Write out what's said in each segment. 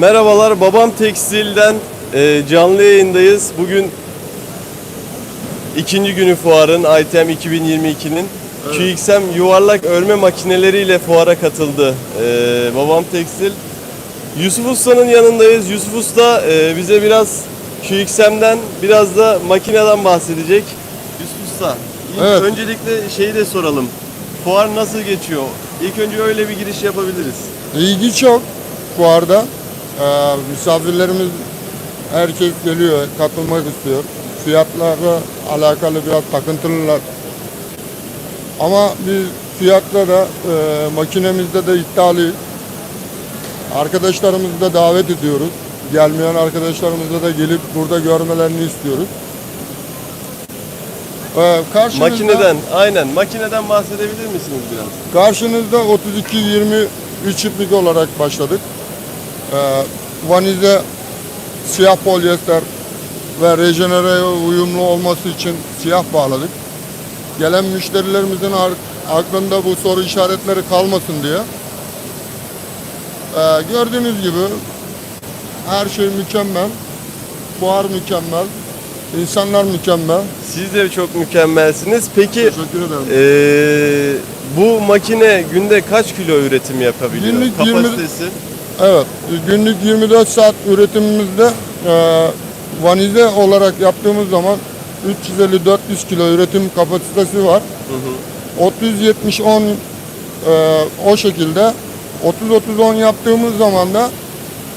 Merhabalar, Babam Tekstil'den e, canlı yayındayız. Bugün ikinci günü fuarın, ITM 2022'nin. QXM yuvarlak örme makineleriyle fuara katıldı e, Babam Tekstil. Yusuf Usta'nın yanındayız. Yusuf Usta e, bize biraz QXM'den, biraz da makineden bahsedecek. Yusuf Usta, ilk Evet. öncelikle şeyi de soralım. Fuar nasıl geçiyor? İlk önce öyle bir giriş yapabiliriz. İlgi çok fuarda. Ee, misafirlerimiz herkes geliyor, katılmak istiyor. Fiyatlarla alakalı biraz takıntılılar. Ama biz fiyatta da e, makinemizde de iddialıyız. Arkadaşlarımızı da davet ediyoruz. Gelmeyen arkadaşlarımıza da gelip burada görmelerini istiyoruz. Ee, karşınızda- Makineden, aynen. Makineden bahsedebilir misiniz biraz? Karşınızda 32-20 3 iplik olarak başladık. Ee, vanize siyah polyester ve rejenereye uyumlu olması için siyah bağladık. Gelen müşterilerimizin aklında bu soru işaretleri kalmasın diye. Ee, gördüğünüz gibi her şey mükemmel. Buhar mükemmel. insanlar mükemmel. Siz de çok mükemmelsiniz. Peki Teşekkür ederim. eee, bu makine günde kaç kilo üretim yapabiliyor? Günlük Kapasitesi? Evet, günlük 24 saat üretimimizde e, vanize olarak yaptığımız zaman 350-400 kilo üretim kapasitesi var. 30-70-10 e, o şekilde 30-30-10 yaptığımız zaman da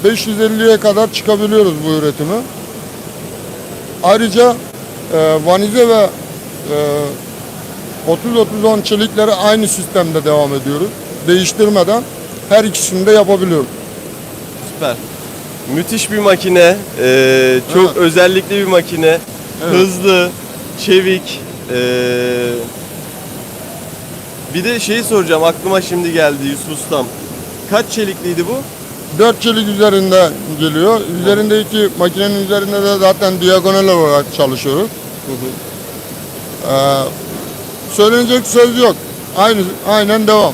550'ye kadar çıkabiliyoruz bu üretimi. Ayrıca e, vanize ve e, 30-30-10 çelikleri aynı sistemde devam ediyoruz. Değiştirmeden her ikisini de yapabiliyoruz. Süper. Müthiş bir makine. eee, çok Evet. özellikli bir makine. Evet. Hızlı, çevik. eee, bir de şeyi soracağım. Aklıma şimdi geldi Yusuf Ustam. Kaç çelikliydi bu? 4 çelik üzerinde geliyor. Üzerindeki makinenin üzerinde de zaten diagonal olarak çalışıyoruz. Ee, söylenecek söz yok. Aynı aynen devam.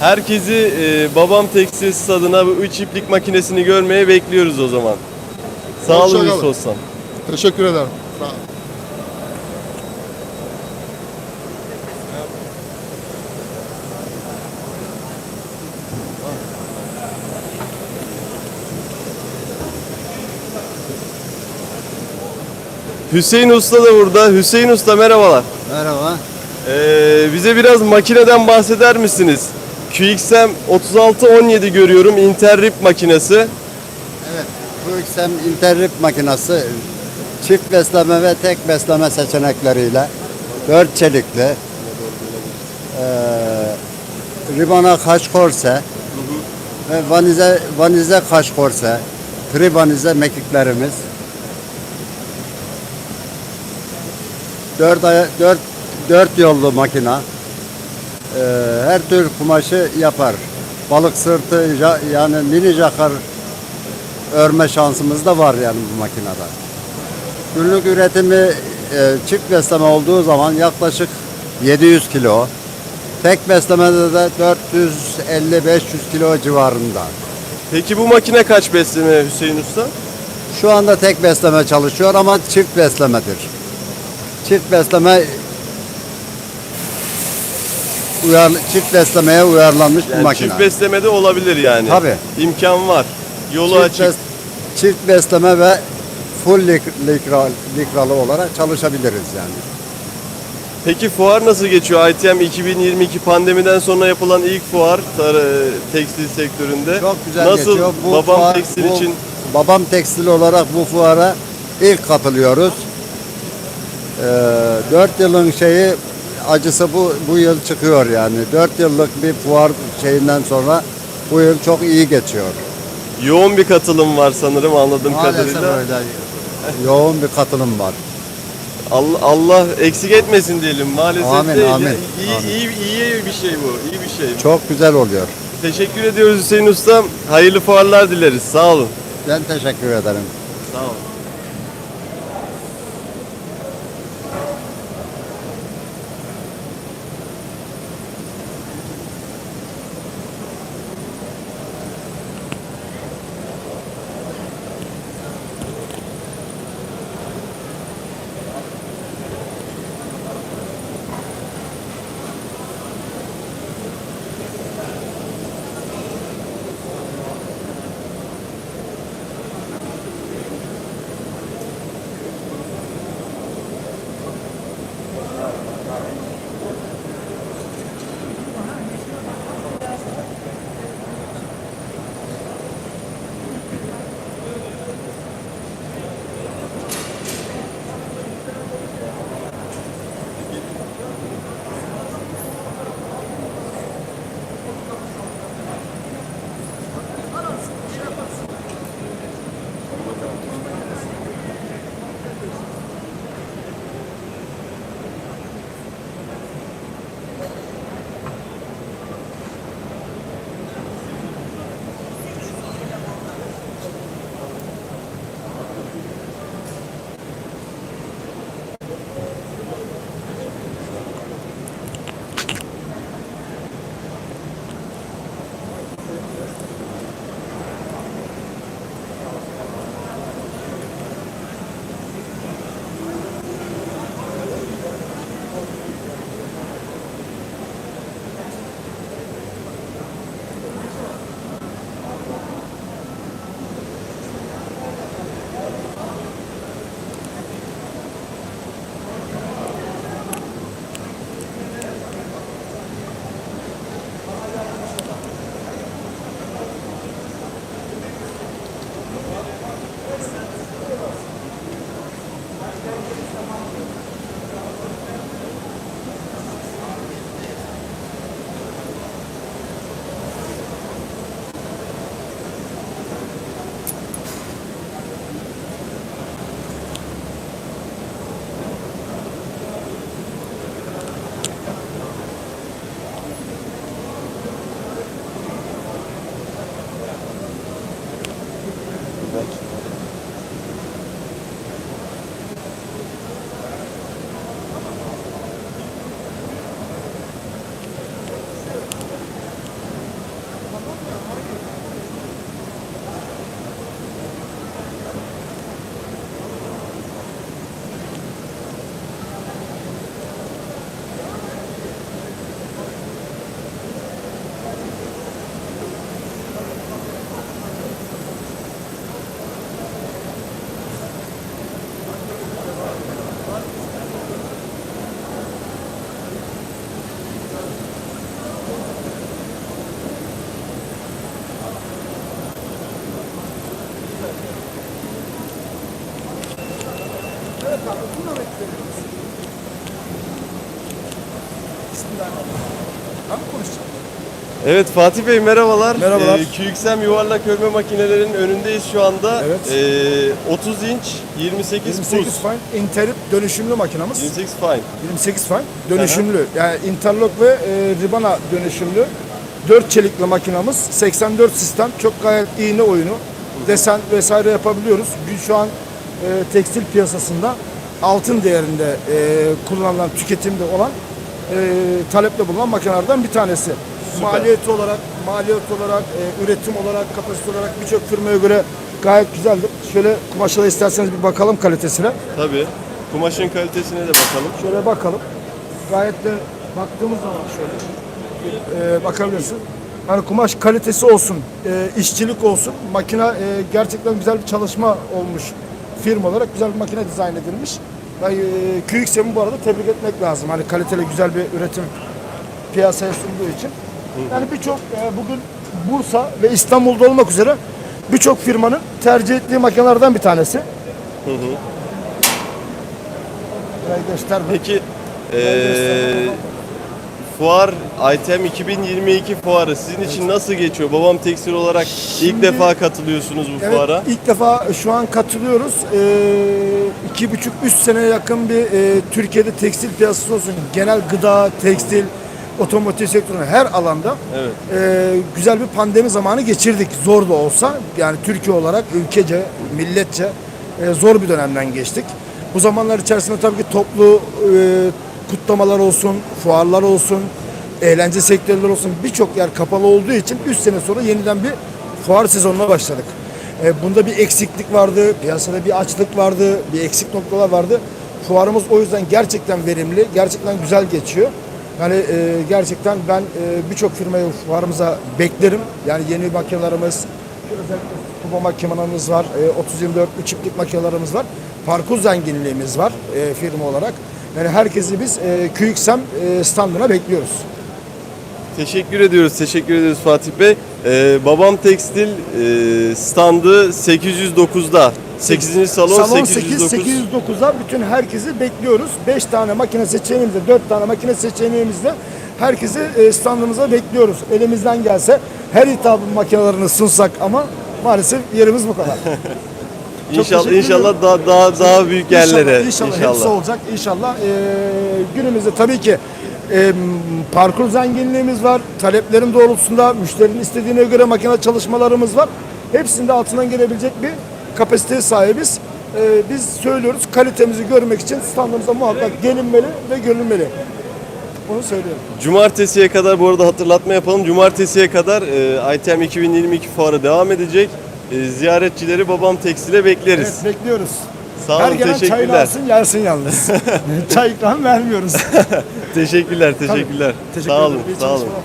Herkesi eee, Babam Tekstil adına bu 3 iplik makinesini görmeye bekliyoruz o zaman. Sağ olun Hoşça kalın. Yusuf. Teşekkür ederim. Sağ. Hüseyin Usta da burada. Hüseyin Usta merhabalar. Merhaba. Ee, bize biraz makineden bahseder misiniz? QXM 3617 görüyorum Interrip makinesi. Evet, bu XM interrip makinesi çift besleme ve tek besleme seçenekleriyle dört çelikli eee ribana kaş korse ve vanize vanize kaş korse tri vanize mekiklerimiz dört, dört, dört yollu makina Eee, her tür kumaşı yapar. Balık sırtı yani mini jakar örme şansımız da var yani bu makinede. Günlük üretimi e, çift besleme olduğu zaman yaklaşık 700 kilo. Tek beslemede de 450-500 kilo civarında. Peki bu makine kaç besleme Hüseyin Usta? Şu anda tek besleme çalışıyor ama çift beslemedir. Çift besleme uyar, çift beslemeye uyarlanmış bir Yani makine. çift beslemede olabilir yani. Tabii. İmkan var. Yolu çift, açık. bes- çift besleme ve full lik- likra, likralı olarak çalışabiliriz yani. Peki fuar nasıl geçiyor? ITM 2022 pandemiden sonra yapılan ilk fuar tar- tekstil sektöründe. Çok güzel nasıl geçiyor. Babam fuar- tekstil bu- için Babam Tekstil olarak bu fuara ilk katılıyoruz. Ee, 4 yılın şeyi acısı bu bu yıl çıkıyor yani. 4 yıllık bir fuar şeyinden sonra bu yıl çok iyi geçiyor. yoğun bir katılım var sanırım anladığım Maalesef kadarıyla. öyle yoğun bir katılım var. Allah, Allah eksik etmesin diyelim maalesef Amin, değil. amin, İyi, amin. iyi, iyi bir şey bu. iyi bir şey. Çok güzel oluyor. Teşekkür ediyoruz Hüseyin Ustam. Hayırlı fuarlar dileriz. Sağ olun. Ben teşekkür ederim. Sağ olun. Ben mi konuşacağım? Evet Fatih Bey merhabalar. Merhabalar. Ee, QXM yuvarlak örme makinelerinin önündeyiz şu anda. Evet. Ee, 30 inç 28, 28 buz. fine interip dönüşümlü makinamız. 28 fine. 28 fine dönüşümlü. Yani interlock ve e, ribana dönüşümlü. 4 çelikli makinamız. 84 sistem. Çok gayet iğne oyunu. Desen vesaire yapabiliyoruz. Biz Şu an e, tekstil piyasasında altın değerinde e, kullanılan, tüketimde olan talepte bulunan makinelerden bir tanesi. Maliyet olarak, maliyet olarak, e, üretim olarak, kapasite olarak birçok firmaya göre gayet güzeldir. Şöyle kumaşlara isterseniz bir bakalım kalitesine. Tabii. Kumaşın kalitesine de bakalım. Şöyle bakalım. Gayet de baktığımız zaman şöyle e, bakabilirsin. Hani kumaş kalitesi olsun, e, işçilik olsun. Makine e, gerçekten güzel bir çalışma olmuş. Firma olarak güzel bir makine dizayn edilmiş. Yani, e, QXM'i bu arada tebrik etmek lazım. Hani kaliteli güzel bir üretim piyasaya sunduğu için. Yani birçok e, bugün Bursa ve İstanbul'da olmak üzere birçok firmanın tercih ettiği makinelerden bir tanesi. Burayı gösterme. Peki ee, fuar ITEM 2022 fuarı sizin için nasıl geçiyor? Babam Tekstil olarak ilk defa katılıyorsunuz bu Evet, fuara. ilk defa şu an katılıyoruz. Ee, iki buçuk, üç seneye yakın bir e, Türkiye'de tekstil piyasası olsun. Genel gıda, tekstil, otomotiv sektörü her alanda Evet. e, güzel bir pandemi zamanı geçirdik. Zor da olsa yani Türkiye olarak ülkece, milletçe e, zor bir dönemden geçtik. Bu zamanlar içerisinde tabii ki toplu e, kutlamalar olsun, fuarlar olsun, eğlence sektörleri olsun birçok yer kapalı olduğu için 3 sene sonra yeniden bir fuar sezonuna başladık. E, bunda bir eksiklik vardı, piyasada bir açlık vardı, bir eksik noktalar vardı. Fuarımız o yüzden gerçekten verimli, gerçekten güzel geçiyor. Yani e, gerçekten ben e, birçok firmayı fuarımıza beklerim. Yani yeni makinelerimiz, kupa makinelerimiz var, e, 30-24 üç çiftlik makinelerimiz var. Parkur zenginliğimiz var e, firma olarak. Yani herkesi biz e, QXM e, standına bekliyoruz. Teşekkür ediyoruz, teşekkür ediyoruz Fatih Bey. Ee, Babam Tekstil e, standı 809'da. 8. salon, Salon 809. 8, 809'a bütün herkesi bekliyoruz. 5 tane makine seçeneğimizde, 4 tane makine seçeneğimizde herkesi e, standımıza bekliyoruz. Elimizden gelse her hitabın makinelerini sunsak ama maalesef yerimiz bu kadar. İnşallah inşallah daha daha daha büyük yerlere İnşallah, inşallah, hepsi olacak. İnşallah e, günümüzde tabii ki e, parkur zenginliğimiz var. Taleplerin doğrultusunda müşterinin istediğine göre makine çalışmalarımız var. Hepsinde altından gelebilecek bir kapasiteye sahibiz. E, biz söylüyoruz kalitemizi görmek için standımıza muhakkak gelinmeli ve görülmeli. Bunu söylüyorum. Cumartesiye kadar bu arada hatırlatma yapalım. Cumartesiye kadar e, ITM 2022 fuarı devam edecek. E, ziyaretçileri Babam Tekstil'e bekleriz. Evet bekliyoruz. Sağ Her olun, gelen çayını teşekkürler. alsın gelsin yalnız. Çay ikram vermiyoruz. Teşekkürler, teşekkürler. Teşekkür sağ olun, ederim. İyi sağ olun. çalışmalar.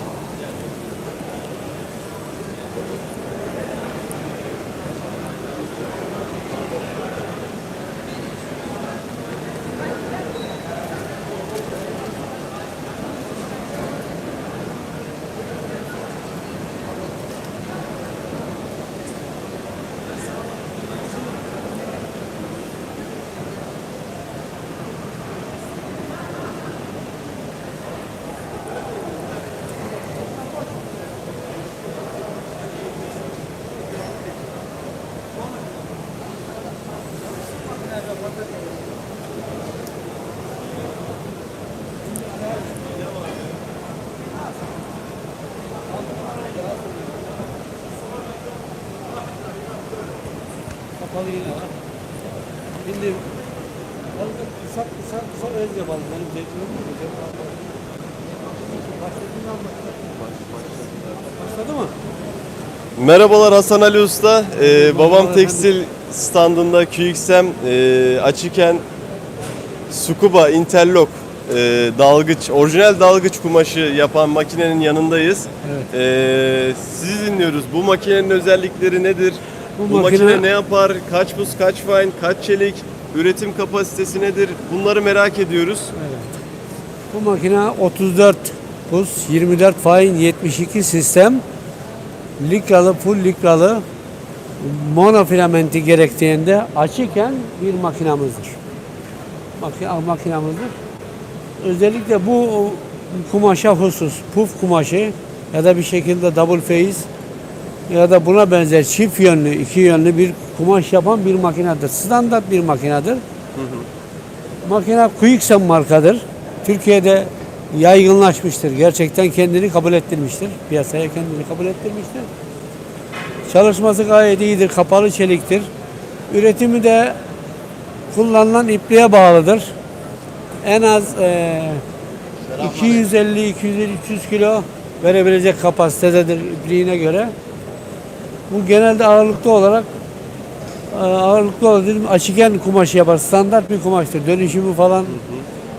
Kapalı yine var. Şimdi balık kısa kısa kısa öz yapalım. Benim zeytinim Başladı mı? Merhabalar Hasan Ali Usta. Ee, Babam Tekstil standında QXM e, açıkken Sukuba Interlock e, dalgıç, orijinal dalgıç kumaşı yapan makinenin yanındayız. Evet. Ee, sizi dinliyoruz. Bu makinenin özellikleri nedir? Bu, Bu makine... makine- ne yapar? Kaç buz, kaç fine, kaç çelik? Üretim kapasitesi nedir? Bunları merak ediyoruz. Bu makine 34 buz, 24 fain, 72 sistem. Likralı, full likralı monofilamenti gerektiğinde açıkken bir makinamızdır. Makine, makinamızdır. Özellikle bu kumaşa husus, puf kumaşı ya da bir şekilde double face ya da buna benzer çift yönlü, iki yönlü bir kumaş yapan bir makinedir. Standart bir makinedir. Makine Quicksen markadır. Türkiye'de yaygınlaşmıştır. Gerçekten kendini kabul ettirmiştir. Piyasaya kendini kabul ettirmiştir. Çalışması gayet iyidir. Kapalı çeliktir. Üretimi de kullanılan ipliğe bağlıdır. En az e, 250, 250, 300 kilo verebilecek kapasitededir ipliğine göre. Bu genelde ağırlıklı olarak e, ağırlıklı olarak dedim açıken kumaşı yapar. Standart bir kumaştır. Dönüşümü falan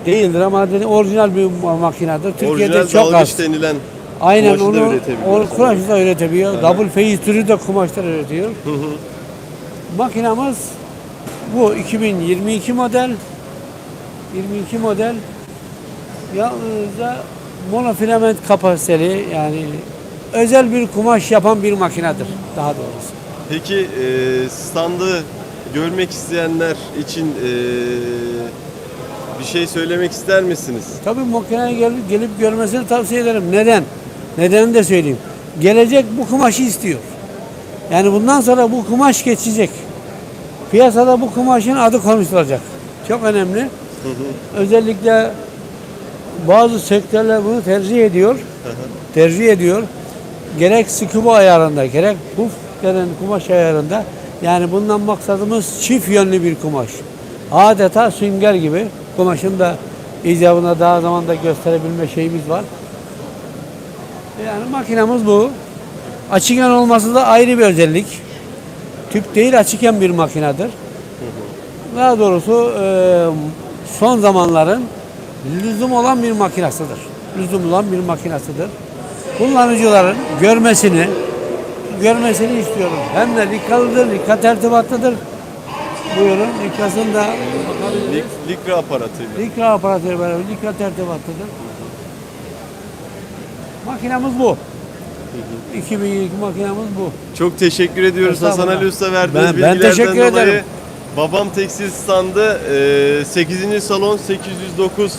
değildir ama dedi, orijinal bir ma- makinedir. Türkiye'de orijinal çok az. denilen Aynen onu, onu kumaşı da üretebiliyor. Double face türü de kumaşlar üretiyor. Makinamız bu 2022 model. 22 model. Yalnızca monofilament kapasiteli yani özel bir kumaş yapan bir makinedir daha doğrusu. Peki e, standı görmek isteyenler için e, Bir şey söylemek ister misiniz? Tabii makineye gelip, gelip görmesini tavsiye ederim. Neden? Nedenini de söyleyeyim. Gelecek bu kumaşı istiyor. Yani bundan sonra bu kumaş geçecek. Piyasada bu kumaşın adı konuşulacak. Çok önemli. Özellikle bazı sektörler bunu tercih ediyor. tercih ediyor. Gerek scuba ayarında, gerek puf denen kumaş ayarında. Yani bundan maksadımız çift yönlü bir kumaş. Adeta sünger gibi. Kumaşın da icabına daha zamanda gösterebilme şeyimiz var. Yani makinamız bu. Açıken olması da ayrı bir özellik. Tüp değil açıken bir makinedir. Daha doğrusu e, son zamanların lüzum olan bir makinasıdır. Lüzum olan bir makinasıdır. Kullanıcıların görmesini görmesini istiyorum. Hem de likalıdır, lika tertibatlıdır. Buyurun, likasını da. Lik- Likra aparatıyla. Likra aparatörü beraber likra tertibatlıdır. Makinamız bu. 2022 makinamız bu. Çok teşekkür ediyoruz Hasan. Ali Usta verdiğiniz Ben- ben bilgilerden teşekkür dolayı. ederim. Babam Tekstil Standı e, 8. salon 809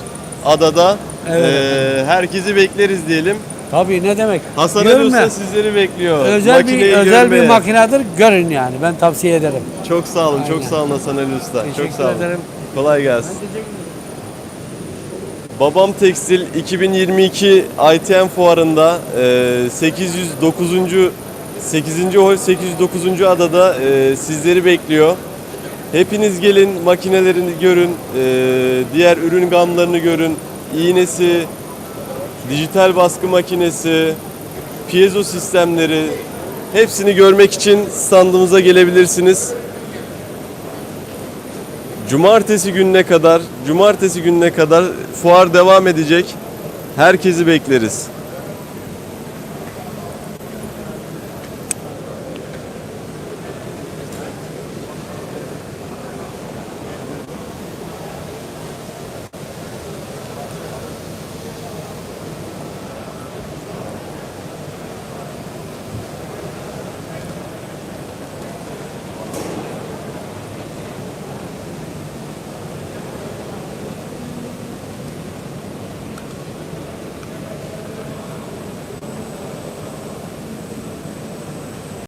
adada. Evet E, herkesi bekleriz diyelim. Tabii ne demek? Hasan Görme. Sizleri bekliyor. özel bir özel bir makinedir. Görün yani. Ben tavsiye ederim. Çok sağ olun, çok Aynen. sağ olun Hasan Ali Usta. çok sağ olun. ederim. Kolay gelsin. Babam Tekstil 2022 ITM fuarında e, 809. 8. hol 809. adada e, sizleri bekliyor. Hepiniz gelin makinelerini görün, e, diğer ürün gamlarını görün. İğnesi, dijital baskı makinesi, piezo sistemleri hepsini görmek için standımıza gelebilirsiniz. Cumartesi gününe kadar, cumartesi gününe kadar fuar devam edecek. Herkesi bekleriz.